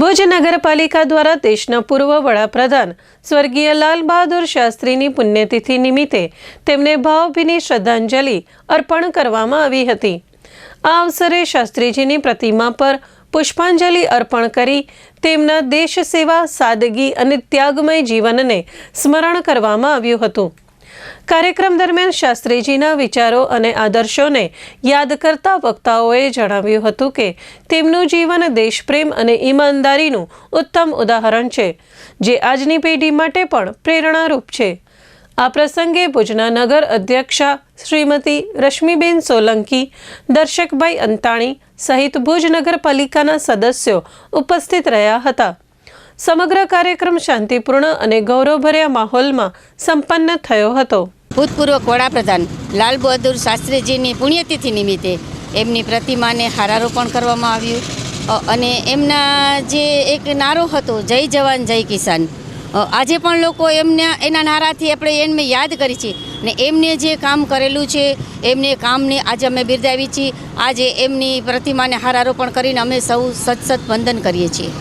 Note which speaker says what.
Speaker 1: ભુજ નગરપાલિકા દ્વારા દેશના પૂર્વ વડાપ્રધાન સ્વર્ગીય લાલ બહાદુર શાસ્ત્રીની પુણ્યતિથિ નિમિત્તે તેમને ભાવભીની શ્રદ્ધાંજલિ અર્પણ કરવામાં આવી હતી. આ અવસરે શાસ્ત્રીજીની પ્રતિમા પર પુષ્પાંજલિ અર્પણ કરી તેમના દેશ સેવા સાદગી અને ત્યાગમય જીવનને સ્મરણ કરવામાં આવ્યું હતું. કાર્યક્રમ દરમિયાન શાસ્ત્રીજીના વિચારો અને આદર્શોને યાદ કરતા વક્તાઓએ જણાવ્યું હતું કે તેમનું જીવન દેશપ્રેમ અને ઈમાનદારીનું ઉત્તમ ઉદાહરણ છે, જે આજની પેઢી માટે પણ પ્રેરણારૂપ છે. આ પ્રસંગે ભુજના નગર અધ્યક્ષા શ્રીમતી રશ્મિબેન સોલંકી, દર્શકભાઈ અંતાણી સહિત ભુજ નગરપાલિકાના સદસ્યો ઉપસ્થિત રહ્યા હતા. સમગ્ર કાર્યક્રમ શાંતિપૂર્ણ અને ગૌરવભર્યા માહોલમાં સંપન્ન થયો હતો.
Speaker 2: ભૂતપૂર્વ વડાપ્રધાન લાલ બહાદુર શાસ્ત્રીજીની પુણ્યતિથિ નિમિત્તે એમની પ્રતિમાને હારારોપણ કરવામાં આવ્યું. અને એમના જે એક નારો હતો, જય જવાન, જય કિસાન. આજે પણ લોકો એમના, એના નારાથી આપણે એમને યાદ કરી છે ને એમને જે કામ કરેલું છે, એમને કામને આજે અમે બિરદાવી છીએ. આજે એમની પ્રતિમાને હારારોપણ કરીને અમે સૌ સત સત વંદન કરીએ છીએ.